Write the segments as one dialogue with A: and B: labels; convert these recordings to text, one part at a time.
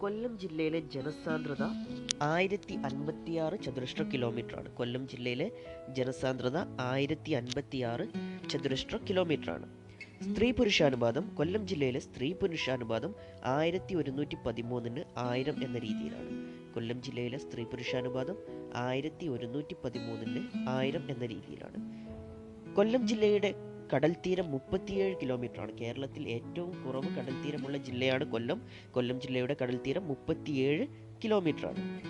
A: കൊല്ലം ജില്ലയിലെ ജനസാന്ദ്രത ആയിരത്തി അൻപത്തിയാറ് ചതുരശ്ര കിലോമീറ്ററാണ്. കൊല്ലം ജില്ലയിലെ ജനസാന്ദ്രത ആയിരത്തി അൻപത്തിയാറ് ചതുരശ്ര കിലോമീറ്ററാണ്. സ്ത്രീ പുരുഷാനുപാതം കൊല്ലം ജില്ലയിലെ സ്ത്രീ പുരുഷാനുപാതം ആയിരത്തി ഒരുന്നൂറ്റി പതിമൂന്നിന് ആയിരം എന്ന രീതിയിലാണ്. കൊല്ലം ജില്ലയിലെ സ്ത്രീ പുരുഷാനുപാതം ആയിരത്തി ഒരുന്നൂറ്റി പതിമൂന്നിന് ആയിരം എന്ന രീതിയിലാണ്. കൊല്ലം ജില്ലയുടെ കടൽ തീരം മുപ്പത്തിയേഴ് കിലോമീറ്ററാണ്. കേരളത്തിൽ ഏറ്റവും കുറവ് കടൽ തീരമുള്ള ജില്ലയാണ് കൊല്ലം. കൊല്ലം ജില്ലയുടെ കടൽ തീരം മുപ്പത്തിയേഴ് കിലോമീറ്ററാണ്.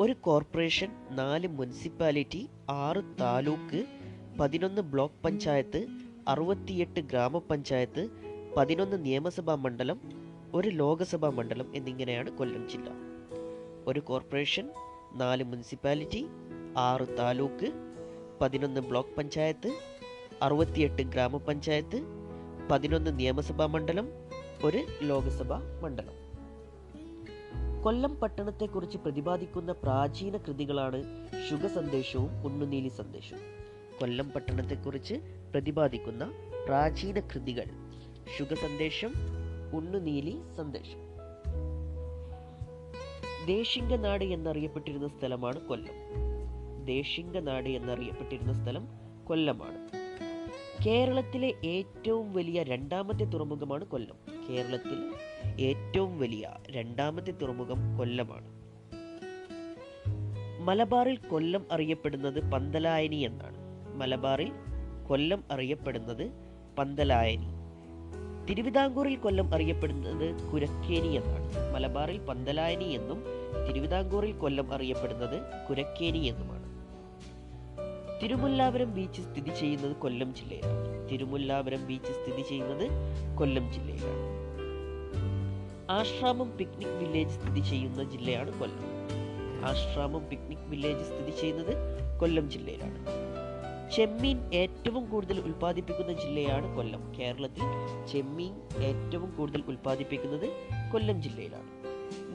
A: ഒരു കോർപ്പറേഷൻ നാല് മുനിസിപ്പാലിറ്റി ആറ് താലൂക്ക് പതിനൊന്ന് ബ്ലോക്ക് പഞ്ചായത്ത് അറുപത്തിയെട്ട് ഗ്രാമപഞ്ചായത്ത് പതിനൊന്ന് നിയമസഭാ മണ്ഡലം ഒരു ലോകസഭാ മണ്ഡലം എന്നിങ്ങനെയാണ് കൊല്ലം ജില്ല. ഒരു കോർപ്പറേഷൻ നാല് മുനിസിപ്പാലിറ്റി ആറ് താലൂക്ക് പതിനൊന്ന് ബ്ലോക്ക് പഞ്ചായത്ത് അറുപത്തിയെട്ട് ഗ്രാമപഞ്ചായത്ത് പതിനൊന്ന് നിയമസഭാ മണ്ഡലം ഒരു ലോകസഭാ മണ്ഡലം. കൊല്ലം പട്ടണത്തെക്കുറിച്ച് പ്രതിപാദിക്കുന്ന പ്രാചീന കൃതികളാണ് ശുഗ സന്ദേശവും ഉണ്ണുനീലി സന്ദേശവും. കൊല്ലം പട്ടണത്തെക്കുറിച്ച് പ്രതിപാദിക്കുന്ന പ്രാചീന കൃതികൾ ശുഗ സന്ദേശം ഉണ്ണുനീലി സന്ദേശം. ദേശിംഗനാട് എന്നറിയപ്പെട്ടിരുന്ന സ്ഥലമാണ് കൊല്ലം. ദേശിംഗ ദേശിംഗനാട് എന്നറിയപ്പെട്ടിരുന്ന സ്ഥലം കൊല്ലമാണ്. കേരളത്തിലെ ഏറ്റവും വലിയ രണ്ടാമത്തെ തുറമുഖമാണ് കൊല്ലം. കേരളത്തിൽ ഏറ്റവും വലിയ രണ്ടാമത്തെ തുറമുഖം കൊല്ലമാണ്. മലബാറിൽ കൊല്ലം അറിയപ്പെടുന്നത് പന്തലായനി എന്നാണ്. മലബാറിൽ കൊല്ലം അറിയപ്പെടുന്നത് പന്തലായനി. തിരുവിതാംകൂറിൽ കൊല്ലം അറിയപ്പെടുന്നത് കുരക്കേനി എന്നാണ്. മലബാറിൽ പന്തലായനി എന്നും തിരുവിതാംകൂറിൽ കൊല്ലം അറിയപ്പെടുന്നത് കുരക്കേനി എന്നുമാണ്. തിരുമുല്ലാപുരം ബീച്ച് സ്ഥിതി ചെയ്യുന്നത് കൊല്ലം ജില്ലയിലാണ്. തിരുമുല്ലാപുരം ബീച്ച് സ്ഥിതി ചെയ്യുന്നത് കൊല്ലം ജില്ലയിലാണ്. ആശ്രാമം പിക്നിക് വില്ലേജ് സ്ഥിതി ചെയ്യുന്ന ജില്ലയാണ് കൊല്ലം. ആശ്രാമം പിക്നിക് വില്ലേജ് സ്ഥിതി ചെയ്യുന്നത് കൊല്ലം ജില്ലയിലാണ്. ചെമ്മീൻ ഏറ്റവും കൂടുതൽ ഉൽപ്പാദിപ്പിക്കുന്ന ജില്ലയാണ് കൊല്ലം. കേരളത്തിൽ ചെമ്മീൻ ഏറ്റവും കൂടുതൽ ഉൽപ്പാദിപ്പിക്കുന്നത് കൊല്ലം ജില്ലയിലാണ്.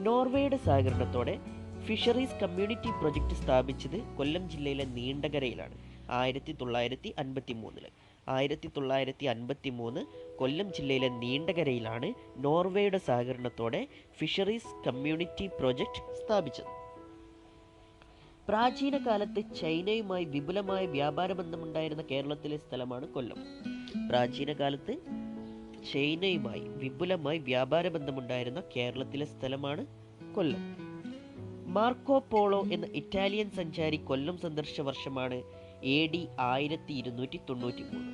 A: നോർവേയുടെ സഹകരണത്തോടെ ഫിഷറീസ് കമ്മ്യൂണിറ്റി പ്രൊജക്റ്റ് സ്ഥാപിച്ചത് കൊല്ലം ജില്ലയിലെ നീണ്ടകരയിലാണ്. ആയിരത്തി തൊള്ളായിരത്തി അൻപത്തി മൂന്നിൽ ആയിരത്തി തൊള്ളായിരത്തി അൻപത്തി മൂന്ന് കൊല്ലം ജില്ലയിലെ നീണ്ടകരയിലാണ് നോർവേയുടെ സഹകരണത്തോടെ ഫിഷറീസ് കമ്മ്യൂണിറ്റി പ്രൊജക്റ്റ് സ്ഥാപിച്ചത്. പ്രാചീന കാലത്ത് ചൈനയുമായി വിപുലമായ വ്യാപാര ബന്ധമുണ്ടായിരുന്ന കേരളത്തിലെ സ്ഥലമാണ് കൊല്ലം. പ്രാചീന കാലത്ത് ചൈനയുമായി വിപുലമായി വ്യാപാര ബന്ധമുണ്ടായിരുന്ന കേരളത്തിലെ സ്ഥലമാണ് കൊല്ലം. മാർക്കോ പോളോ എന്ന ഇറ്റാലിയൻ സഞ്ചാരി കൊല്ലം സന്ദർശിച്ച വർഷമാണ് എ ഡി ആയിരത്തി ഇരുന്നൂറ്റി തൊണ്ണൂറ്റി മൂന്ന്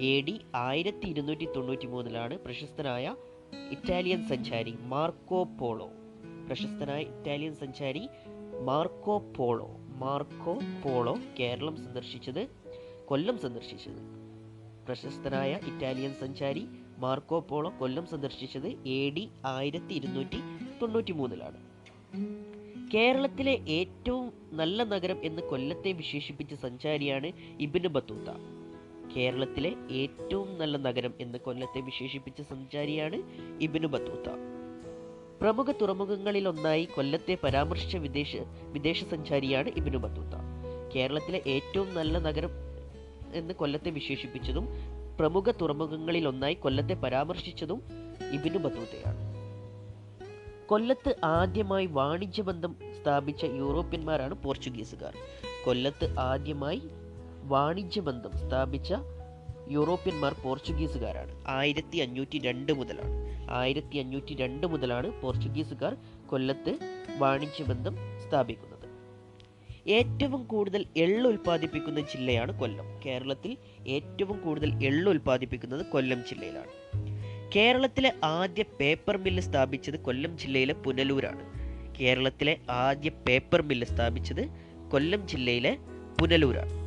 A: എ ഡി ആയിരത്തി ഇരുന്നൂറ്റി തൊണ്ണൂറ്റി മൂന്നിലാണ് പ്രശസ്തനായ ഇറ്റാലിയൻ സഞ്ചാരി മാർക്കോ പോളോ. പ്രശസ്തനായ ഇറ്റാലിയൻ സഞ്ചാരി Marco Polo. Marco Polo Keralam സന്ദർശിച്ചത് കൊല്ലം സന്ദർശിച്ചത്. പ്രശസ്തനായ ഇറ്റാലിയൻ സഞ്ചാരി മാർക്കോ പോളോ കൊല്ലം സന്ദർശിച്ചത് എ ഡി ആയിരത്തി ഇരുന്നൂറ്റി തൊണ്ണൂറ്റി മൂന്നിലാണ് കേരളത്തിലെ ഏറ്റവും നല്ല നഗരം എന്ന് കൊല്ലത്തെ വിശേഷിപ്പിച്ച സഞ്ചാരിയാണ് ഇബിന് ബത്തൂത്ത. കേരളത്തിലെ ഏറ്റവും നല്ല നഗരം എന്ന് കൊല്ലത്തെ വിശേഷിപ്പിച്ച സഞ്ചാരിയാണ് ഇബിന് ബത്തൂത്ത. പ്രമുഖ തുറമുഖങ്ങളിലൊന്നായി കൊല്ലത്തെ പരാമർശിച്ച വിദേശ വിദേശ സഞ്ചാരിയാണ് ഇബിനു ബത്തൂത്ത. കേരളത്തിലെ ഏറ്റവും നല്ല നഗരം എന്ന് കൊല്ലത്തെ വിശേഷിപ്പിച്ചതും പ്രമുഖ തുറമുഖങ്ങളിലൊന്നായി കൊല്ലത്തെ പരാമർശിച്ചതും ഇബിനു ബത്തൂത്തയാണ്. കൊല്ലത്ത് ആദ്യമായി വാണിജ്യ ബന്ധം സ്ഥാപിച്ച യൂറോപ്യന്മാരാണ് പോർച്ചുഗീസുകാർ. കൊല്ലത്ത് ആദ്യമായി വാണിജ്യ ബന്ധം സ്ഥാപിച്ച യൂറോപ്യന്മാർ പോർച്ചുഗീസുകാരാണ്. ആയിരത്തി അഞ്ഞൂറ്റി രണ്ട് മുതലാണ്. ആയിരത്തി അഞ്ഞൂറ്റി രണ്ട് മുതലാണ് പോർച്ചുഗീസുകാർ കൊല്ലത്ത് വാണിജ്യ ബന്ധം സ്ഥാപിക്കുന്നത്. ഏറ്റവും കൂടുതൽ എള്ള് ഉൽപ്പാദിപ്പിക്കുന്ന ജില്ലയാണ് കൊല്ലം. കേരളത്തിൽ ഏറ്റവും കൂടുതൽ എള്ള് ഉൽപ്പാദിപ്പിക്കുന്നത് കൊല്ലം ജില്ലയിലാണ്. കേരളത്തിലെ ആദ്യ പേപ്പർ മില്ല് സ്ഥാപിച്ചത് കൊല്ലം ജില്ലയിലെ പുനലൂരാണ്. കേരളത്തിലെ ആദ്യ പേപ്പർ മില്ല് സ്ഥാപിച്ചത് കൊല്ലം ജില്ലയിലെ പുനലൂരാണ്.